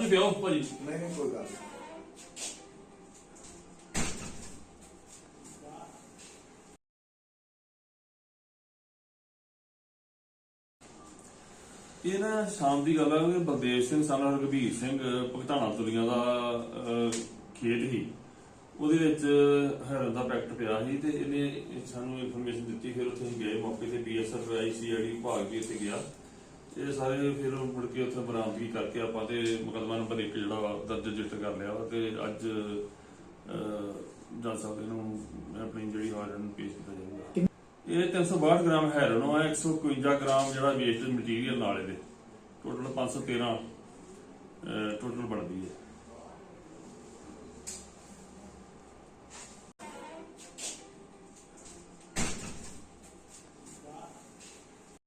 ਜੀ ਪਿਓ ਭਾਜੀ। ਨਹੀਂ ਨਹੀਂ ਕੋਈ ਗੱਲ ਨਹੀਂ। ਇਹ ਨਾ ਸ਼ਾਮ ਦੀ ਗੱਲ ਆ ਕਿ ਬਲਦੇਵ ਸਿੰਘ ਸਾਨਾ ਰਘਬੀਰ ਸਿੰਘ ਭਗਤਾਣਾ ਤੁਲੀਆਂ ਦਾ ਅਹ, ਖੇਤ ਸੀ। ਉਹਦੇ ਵਿੱਚ ਹੈਰਨ ਦਾ ਪੈਕਟ ਪਿਆ ਸੀ ਤੇ ਇਹਨੇ ਸਾਨੂੰ ਇਨਫੋਰਮੇਸ਼ਨ ਦਿੱਤੀ ਫਿਰ ਉੱਥੇ ਅਸੀਂ ਗਏ ਮੌਕੇ ਤੇ ਬੀਐਸਐਫ ਆਈਸੀਆਈਡੀ ਵਿਭਾਗ ਵੀ ਇੱਥੇ ਗਿਆ। ਇਹ ਸਾਰੇ ਫਿਰ ਮੁੜ ਕੇ ਉੱਥੇ ਬਰਾਮਦਗੀ ਕਰਕੇ ਆਪਾਂ ਤੇ ਮੁਕੱਦਮਾ ਨੰਬਰ 1 ਜਿਹੜਾ ਦਰਜ ਰਜਿਸਟਰ ਕਰ ਲਿਆ ਵਾ ਤੇ ਅੱਜ ਜੱਜ ਸਾਹਿਬ ਨੂੰ ਆਪਣੀ ਜਿਹੜੀ ਹਾਰਨ ਨੂੰ ਪੇਸ਼ ਕੀਤਾ ਜਾਊਗਾ। ਇਹ 362 ਗ੍ਰਾਮ ਹੈਰੋਨ ਆ 151 ਗ੍ਰਾਮ ਜਿਹੜਾ ਵੇਸਟ ਮਟੀਰੀਅਲ ਨਾਲ ਇਹਦੇ। ਟੋਟਲ 513 ਟੋਟਲ ਬਣਦੀ ਹੈ